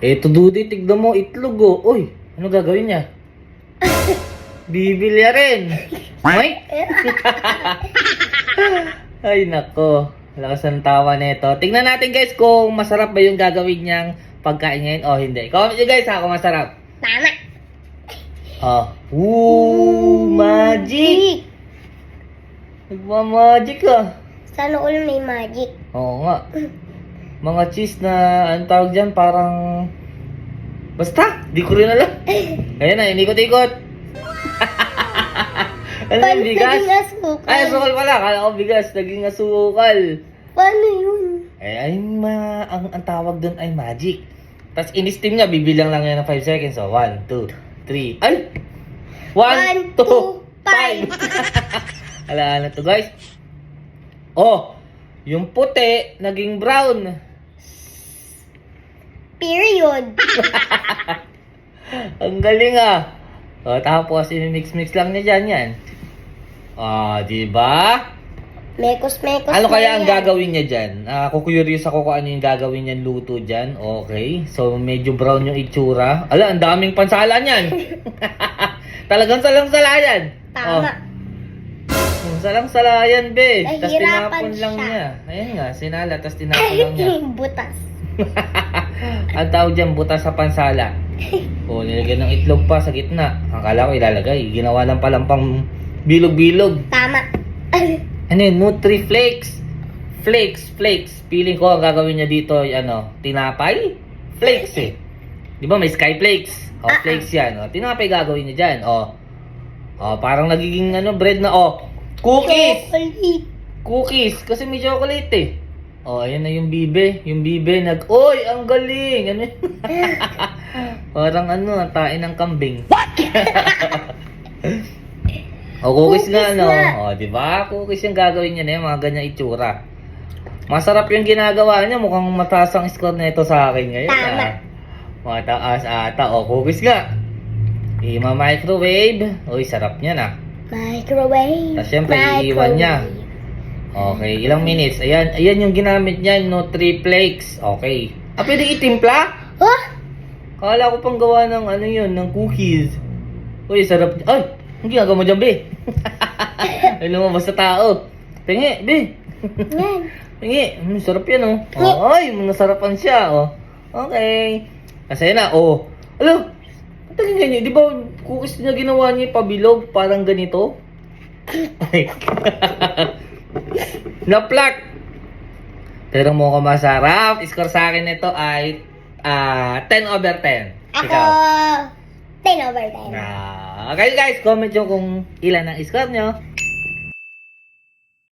Eto, Dudy, tignan mo, itlog, oh. Uy, ano gagawin niya? Bibili rin. Ay? Ay, nako. Lakas ng tawa nito. Tingnan natin, guys, kung masarap ba yung gagawin niyang pagkain ngayon o hindi. Comment nyo, guys, ha, kung masarap. Tama. Oh. Ooh, magic! Nagmamagic ah. Sana all may magic. Oo nga. Mga cheese na, anong tawag dyan, parang... Basta, di ko rin alam. Ayan na, inikot-ikot. ano yung bigas? naging asukal? Ay, asukal pala. Kala ko bigas, naging asukal. Paano yun? Eh, ay, ma, ang, ang tawag doon ay magic. Tapos in-steam niya, bibilang lang yan ng 5 seconds. So, 1, 2, 3, ay! 1, 2, 5! Ala, ano to guys? Oh, yung puti, naging brown. Period. Ang galing ah. O, tapos, mix-mix lang niya dyan yan. Ah, di ba? Mekos-mekos Ano na kaya ang gagawin niya dyan? Ah, curious ako kung ano yung gagawin niyan luto dyan. Okay. So, medyo brown yung itsura. Ala, ang daming pansalan yan. Talagang salang-sala yan. Tama. Oh, salang-sala yan, be. Tapos Nahihirapan tinapon lang siya. niya. Ayan nga, sinala, tapos tinapon lang niya. Butas. ang tawag dyan, butas sa pansala. O, nilagyan ng itlog pa sa gitna. Akala ko ilalagay. Ginawa lang palang pang bilog-bilog. Tama. Ano yun? Nutri Flakes. Flakes, flakes. Feeling ko ang gagawin niya dito ay ano, tinapay? Flakes eh. Di ba may sky flakes? O, Ah, ah. flakes yan. O, tinapay gagawin niya dyan. O, o parang nagiging ano, bread na, o, cookies! Chocolate. Cookies! Kasi may chocolate eh. O, ayan na yung bibe. Yung bibe nag, Oy, ang galing! Ano yun? Parang ano, tain ng kambing. What? o, cookies, nga, Cookies no? nga. O, di ba? Cookies yung gagawin niya na yun, mga ganyan itsura. Masarap yung ginagawa niya. Mukhang mataas ang score nito sa akin ngayon. Tama. Ah. Mataas ata. O, cookies nga. Ima-microwave. Uy, sarap niya na. Microwave. Tapos syempre, iiwan niya. Okay, ilang minutes? Ayan, ayan yung ginamit niya, Nutri Flakes. Okay. Ah, pwede itimpla? Oh, Kala ko pang gawa ng ano yun, ng cookies. Uy, sarap. Ay, ang ginagawa mo dyan, be? Ay, lumabas sa tao. Tingi, be. yan. Tingi, mm, sarap yan, oh. oh ay, nasarapan siya, oh. Okay. Kasi na, oh. Alo, tingin ganyan, di ba cookies na ginawa niya pabilog, parang ganito? Na-plak! Pero mo ko masarap. Score sa akin nito ay ah 10 over 10. Ako, Ikaw. 10 over 10. Ah, okay guys, comment nyo kung ilan ang score nyo.